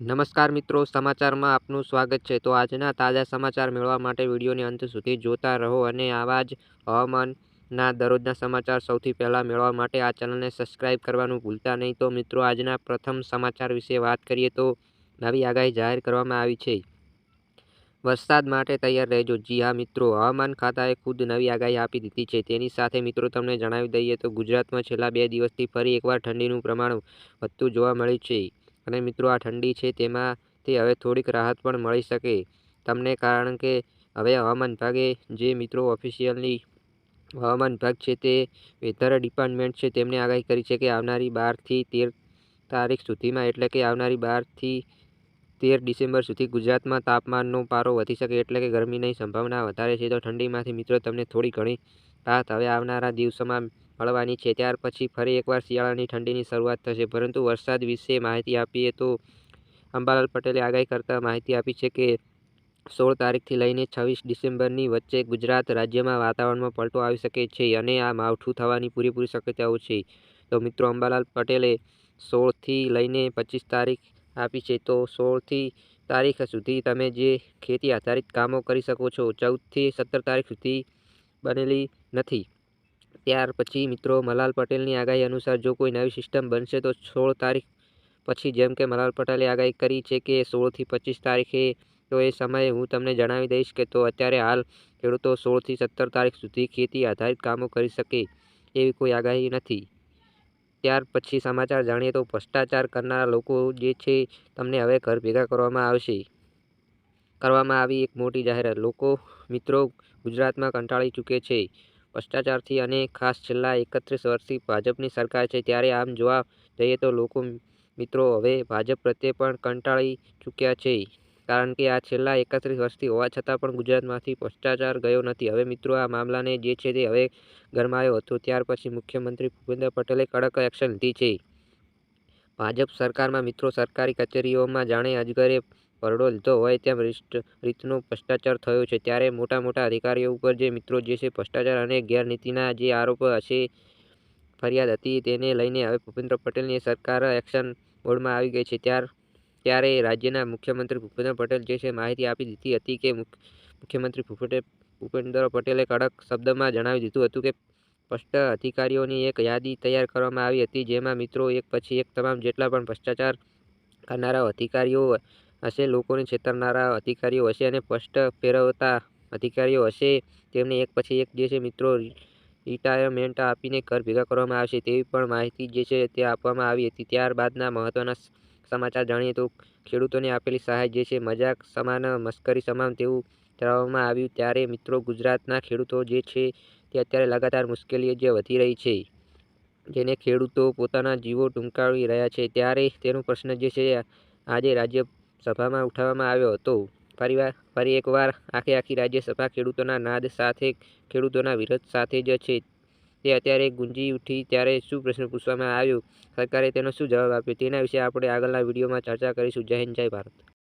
નમસ્કાર મિત્રો, સમાચારમાં આપનું સ્વાગત છે. તો આજના તાજા સમાચાર મેળવવા માટે વિડીયોને અંત સુધી જોતા રહો અને આવા જ હવામાનના દરરોજના સમાચાર સૌથી પહેલાં મેળવવા માટે આ ચેનલને સબસ્ક્રાઇબ કરવાનું ભૂલતા નહીં. તો મિત્રો, આજના પ્રથમ સમાચાર વિશે વાત કરીએ તો નવી આગાહી જાહેર કરવામાં આવી છે. વરસાદ માટે તૈયાર રહેજો. જી હા મિત્રો, હવામાન ખાતાએ ખુદ નવી આગાહી આપી દીધી છે. તેની સાથે મિત્રો, તમને જણાવી દઈએ તો ગુજરાતમાં છેલ્લા બે દિવસથી ફરી એકવાર ઠંડીનું પ્રમાણ વધતું જોવા મળ્યું છે. અને મિત્રો, આ ઠંડી છે તેમાંથી હવે થોડીક રાહત પણ મળી શકે. તમને કારણ કે હવે હવામાન વિભાગે જે મિત્રો ઓફિશિયલની હવામાન વિભાગ છે તે વેધર ડિપાર્ટમેન્ટ છે તેમણે આગાહી કરી છે કે આવનારી બારથી તેર તારીખ સુધીમાં, એટલે કે આવનારી બારથી તેર ડિસેમ્બર સુધી ગુજરાતમાં તાપમાનનો પારો વધી શકે, એટલે કે ગરમીની સંભાવના વધારે છે. તો ઠંડીમાંથી મિત્રો, તમને થોડી ઘણી રાહત. હવે આવનારા દિવસોમાં મળવાની છે. ત્યાર પછી ફરી એકવાર શિયાળાની ઠંડીની શરૂઆત થશે. પરંતુ વરસાદ વિશે માહિતી આપીએ તો અંબાલાલ પટેલે આગાહી કરતાં માહિતી આપી છે કે, સોળ તારીખથી લઈને છવ્વીસ ડિસેમ્બરની વચ્ચે ગુજરાત રાજ્યમાં વાતાવરણમાં પલટો આવી શકે છે અને આ માવઠું થવાની પૂરેપૂરી શક્યતાઓ છે. તો મિત્રો, અંબાલાલ પટેલે સોળથી લઈને પચીસ તારીખ આપી છે. તો સોળથી તારીખ સુધી તમે જે ખેતી આધારિત કામો કરી શકો છો, ચૌદથી સત્તર તારીખ સુધી બનેલી નથી. ત્યાર પછી મિત્રો મલાલ પટેલની આગાહી અનુસાર જો કોઈ નવી સિસ્ટમ બનશે તો સોળ તારીખ પછી જેમ કે મલાલ પટેલે આગાહી કરી છે કે સોળથી પચીસ તારીખે તો એ સમયે હું તમને જણાવી દઈશ કે તો અત્યારે હાલ ખેડૂતો સોળથી સત્તર તારીખ સુધી ખેતી આધારિત કામો કરી શકે એવી કોઈ આગાહી નથી. ત્યાર પછી સમાચાર જાણીએ તો ભ્રષ્ટાચાર કરનારા લોકો જે છે તમને હવે ઘર ભેગા કરવામાં આવશે. કરવામાં આવી એક મોટી જાહેરાત. લોકો મિત્રો ગુજરાતમાં કંટાળી ચૂકે છે. ભ્રષ્ટાચારથી અને ખાસ છેલ્લા એકત્રીસ વર્ષથી ભાજપની સરકાર છે. ત્યારે આમ જોવા જઈએ તો લોકો, મિત્રો, હવે ભાજપ પ્રત્યે પણ કંટાળી ચૂક્યા છે. કારણ કે આ છેલ્લા એકત્રીસ વર્ષથી હોવા છતાં પણ ગુજરાતમાંથી ભ્રષ્ટાચાર ગયો નથી. હવે મિત્રો, આ મામલાને જે છે તે હવે ગરમાયો હતો. ત્યાર પછી મુખ્યમંત્રી ભૂપેન્દ્ર પટેલે કડક એક્શન લીધી છે. ભાજપ સરકારમાં મિત્રો, સરકારી કચેરીઓમાં જાણે અજગરે ભરડો લીધો હોય તેમ રીતનો ભ્રષ્ટાચાર થયો છે. ત્યારે મોટા મોટા અધિકારીઓ ઉપર જે મિત્રો જે છે ભ્રષ્ટાચાર અને ગેરનીતિના જે આરોપ હશે, ફરિયાદ હતી તેને લઈને હવે ભૂપેન્દ્ર પટેલની સરકાર એક્શન મોડમાં આવી ગઈ છે. ત્યાર, ત્યારે રાજ્યના મુખ્યમંત્રી ભૂપેન્દ્ર પટેલ જે છે માહિતી આપી દીધી હતી કે મુખ્યમંત્રી ભૂપેન્દ્ર પટેલે કડક શબ્દમાં જણાવી દીધું હતું કે સ્પષ્ટ અધિકારીઓની એક યાદી તૈયાર કરવામાં આવી હતી, જેમાં મિત્રો એક પછી એક તમામ જેટલા પણ ભ્રષ્ટાચાર કરનારા અધિકારીઓ હશે, લોકોને છેતરનારા અધિકારીઓ હશે અને સ્પષ્ટ ફેરવતા અધિકારીઓ હશે. તેમને એક પછી એક જે છે મિત્રો રિટાયરમેન્ટ આપીને ઘર ભેગા કરવામાં આવશે તેવી પણ માહિતી જે છે તે આપવામાં આવી હતી. ત્યારબાદના મહત્ત્વના સમાચાર જાણીએ તો ખેડૂતોને આપેલી સહાય જે છે મજાક સમાન મશ્કરી સમાન તેવું ધરાવવામાં આવ્યું. ત્યારે મિત્રો, ગુજરાતના ખેડૂતો જે છે તે અત્યારે લગાતાર મુશ્કેલીઓ જે વધી રહી છે, જેને ખેડૂતો પોતાના જીવો ટૂંકાવી રહ્યા છે. ત્યારે તેનો પ્રશ્ન જે છે, આજે રાજ્યસભામાં ઉઠાવવામાં આવ્યો હતો. ફરીવાર ફરી એકવાર આખે આખી રાજ્યસભા ખેડૂતોના નાદ સાથે, ખેડૂતોના વિરોધ સાથે જ છે. તે અત્યારે ગુંજી ઉઠી ત્યારે શું પ્રશ્ન પૂછવામાં આવ્યો? સરકારે તેનો શું જવાબ આપ્યો? તેના વિશે આપણે આગળના વિડીયોમાં ચર્ચા કરીશું. જય હિન્દ, જય ભારત.